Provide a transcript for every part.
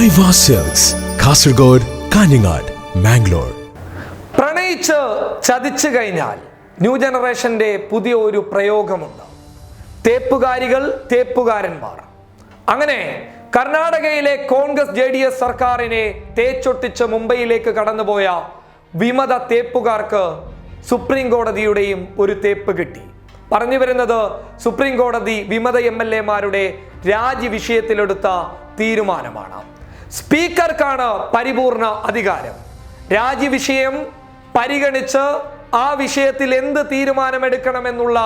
Cells Kasaragod Kanhangad Mangalore പ്രണയിച്ച് ചതിച്ചു കഴിഞ്ഞാൽ ന്യൂ ജനറേഷന്റെ പുതിയ ഒരു പ്രയോഗമുണ്ട്. തേപ്പുകാരികൾ തേപ്പുകാരന്മാർ. അങ്ങനെ കർണാടകയിലെ കോൺഗ്രസ് ജെ ഡി എസ് സർക്കാരിനെ തേച്ചൊട്ടിച്ച് മുംബൈയിലേക്ക് കടന്നുപോയ വിമത തേപ്പുകാർക്ക് സുപ്രീം കോടതിയുടെയും ഒരു തേപ്പ് കിട്ടി. പറഞ്ഞു വരുന്നത് സുപ്രീം കോടതി വിമത എം എൽ എമാരുടെ രാജി വിഷയത്തിലെടുത്ത തീരുമാനമാണ്. സ്പീക്കർക്കാണ് പരിപൂർണ അധികാരം. രാജ്യവിഷയം വിഷയം പരിഗണിച്ച് ആ വിഷയത്തിൽ എന്ത് തീരുമാനമെടുക്കണമെന്നുള്ള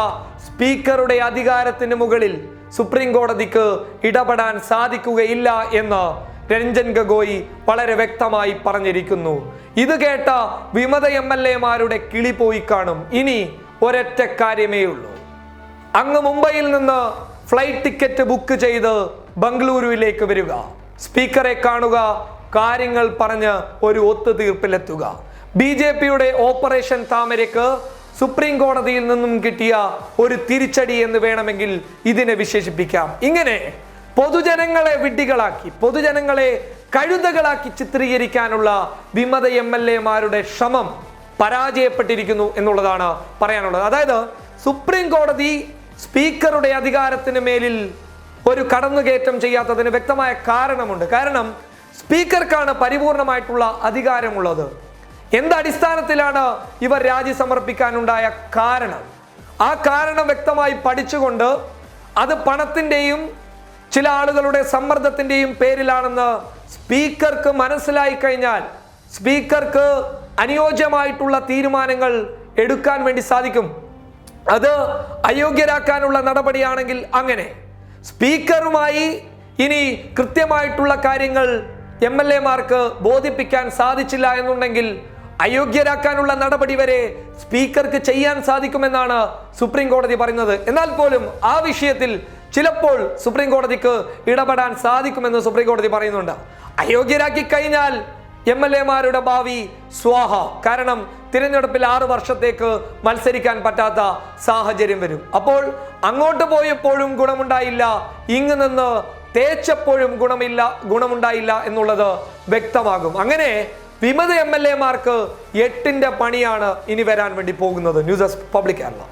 സ്പീക്കറുടെ അധികാരത്തിന് മുകളിൽ സുപ്രീം കോടതിക്ക് ഇടപെടാൻ സാധിക്കുകയില്ല എന്ന് രഞ്ജൻ ഗഗോയി വളരെ വ്യക്തമായി പറഞ്ഞിരിക്കുന്നു. ഇത് കേട്ട വിമത എം എൽ എമാരുടെ കിളി പോയി കാണും. ഇനി ഒരൊറ്റ കാര്യമേ ഉള്ളൂ. അങ്ങ് മുംബൈയിൽ നിന്ന് ഫ്ലൈറ്റ് ടിക്കറ്റ് ബുക്ക് ചെയ്ത് ബംഗളൂരുവിലേക്ക് വരിക. സ്പീക്കറെ കാണുക കാര്യങ്ങൾ പറഞ്ഞ് ഒരു ഒത്തുതീർപ്പിലെത്തുക. ബി ജെ പിയുടെ ഓപ്പറേഷൻ താമരയ്ക്ക് സുപ്രീം കോടതിയിൽ നിന്നും കിട്ടിയ ഒരു തിരിച്ചടി എന്ന് വേണമെങ്കിൽ ഇതിനെ വിശേഷിപ്പിക്കാം. ഇങ്ങനെ പൊതുജനങ്ങളെ വിഡ്ഢികളാക്കി പൊതുജനങ്ങളെ കഴുതകളാക്കി ചിത്രീകരിക്കാനുള്ള വിമത എം എൽ എമാരുടെ ശ്രമം പരാജയപ്പെട്ടിരിക്കുന്നു എന്നുള്ളതാണ് പറയാനുള്ളത്. അതായത് സുപ്രീം കോടതി സ്പീക്കറുടെ അധികാരത്തിന് മേലിൽ ഒരു കടന്നുകയറ്റം ചെയ്യാത്തതിന് വ്യക്തമായ കാരണമുണ്ട്. കാരണം സ്പീക്കർക്കാണ് പരിപൂർണമായിട്ടുള്ള അധികാരമുള്ളത്. എന്ത് അടിസ്ഥാനത്തിലാണ് ഇവർ രാജി സമർപ്പിക്കാനുണ്ടായ കാരണം? ആ കാരണം വ്യക്തമായി പഠിച്ചുകൊണ്ട് അത് പണത്തിന്റെയും ചില ആളുകളുടെ സമ്മർദ്ദത്തിന്റെയും പേരിലാണെന്ന് സ്പീക്കർക്ക് മനസ്സിലായി കഴിഞ്ഞാൽ സ്പീക്കർക്ക് അനുയോജ്യമായിട്ടുള്ള തീരുമാനങ്ങൾ എടുക്കാൻ വേണ്ടി സാധിക്കും. അത് അയോഗ്യരാക്കാനുള്ള നടപടിയാണെങ്കിൽ അങ്ങനെ. സ്പീക്കറുമായി ഇനി കൃത്യമായിട്ടുള്ള കാര്യങ്ങൾ എം എൽ എമാർക്ക് ബോധിപ്പിക്കാൻ സാധിച്ചില്ല എന്നുണ്ടെങ്കിൽ അയോഗ്യരാക്കാനുള്ള നടപടി വരെ സ്പീക്കർക്ക് ചെയ്യാൻ സാധിക്കുമെന്നാണ് സുപ്രീം കോടതി പറയുന്നത്. എന്നാൽ പോലും ആ വിഷയത്തിൽ ചിലപ്പോൾ സുപ്രീം കോടതിക്ക് ഇടപെടാൻ സാധിക്കുമെന്ന് സുപ്രീം കോടതി പറയുന്നുണ്ട്. അയോഗ്യരാക്കി കഴിഞ്ഞാൽ എം എൽ എമാരുടെ ഭാവി സ്വാഹ. കാരണം തിരഞ്ഞെടുപ്പിൽ ആറു വർഷത്തേക്ക് മത്സരിക്കാൻ പറ്റാത്ത സാഹചര്യം വരും. അപ്പോൾ അങ്ങോട്ട് പോയപ്പോഴും ഗുണമുണ്ടായില്ല ഇങ്ങു നിന്ന് തേച്ചപ്പോഴും ഗുണമില്ല ഗുണമുണ്ടായില്ല എന്നുള്ളത് വ്യക്തമാകും. അങ്ങനെ വിമത എം എൽ എമാർക്ക് എട്ടിന്റെ പണിയാണ് ഇനി വരാൻ വേണ്ടി പോകുന്നത്. News public Kerala.